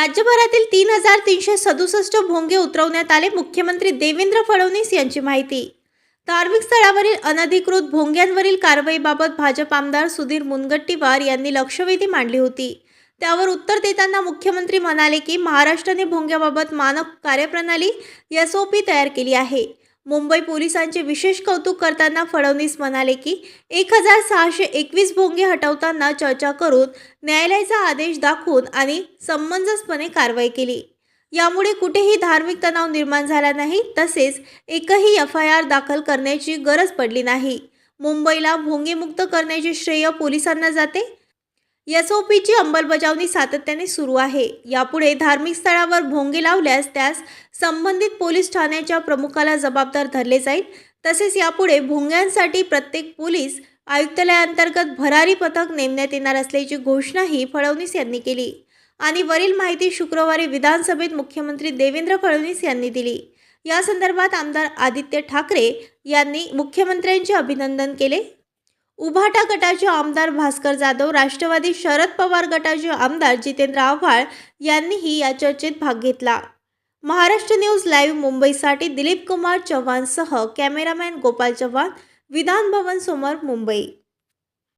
राज्यभरातील तीन हजार तीनशे सदुसष्ट भोंगे उतरवण्यात आले मुख्यमंत्री देवेंद्र फडणवीस यांची माहिती. धार्मिक स्थळावरील अनधिकृत भोंग्यांवरील कारवाईबाबत भाजप आमदार सुधीर मुनगट्टीवार यांनी लक्षवेधी मांडली होती. त्यावर उत्तर देताना मुख्यमंत्री म्हणाले की महाराष्ट्राने भोंग्याबाबत मानक कार्यप्रणाली एस ओ पी तयार केली आहे. मुंबई पोलिसांचे विशेष कौतुक करताना फडणवीस म्हणाले की एक हजार सहाशे एकवीस भोंगे हटवताना चर्चा करून न्यायालयाचा आदेश दाखवून आणि समंजसपणे कारवाई केली. यामुळे कुठेही धार्मिक तणाव निर्माण झाला नाही तसेच एकही एफ आय आर दाखल करण्याची गरज पडली नाही. मुंबईला भोंगेमुक्त करण्याचे श्रेय पोलिसांना जाते एस ओ पीची अंमलबजावणी सातत्याने सुरू आहे. यापुढे धार्मिक स्थळावर भोंगे लावल्यास त्यास संबंधित पोलीस ठाण्याच्या प्रमुखाला जबाबदार धरले जाईल. तसेच यापुढे भोंग्यांसाठी प्रत्येक पोलीस आयुक्तालयाअंतर्गत भरारी पथक नेमण्यात येणार असल्याची घोषणाही फडणवीस यांनी केली. आणि वरील माहिती शुक्रवारी विधानसभेत मुख्यमंत्री देवेंद्र फडणवीस यांनी दिली. या संदर्भात आमदार आदित्य ठाकरे यांनी मुख्यमंत्र्यांचे अभिनंदन केले. उभाटा गटाचे आमदार भास्कर जाधव राष्ट्रवादी शरद पवार गटाचे आमदार जितेंद्र आव्हाड यांनीही या चर्चेत भाग घेतला. महाराष्ट्र न्यूज लाईव्ह मुंबईसाठी दिलीप कुमार चव्हाणसह कॅमेरामॅन गोपाल चव्हाण विधान भवन समोर मुंबई.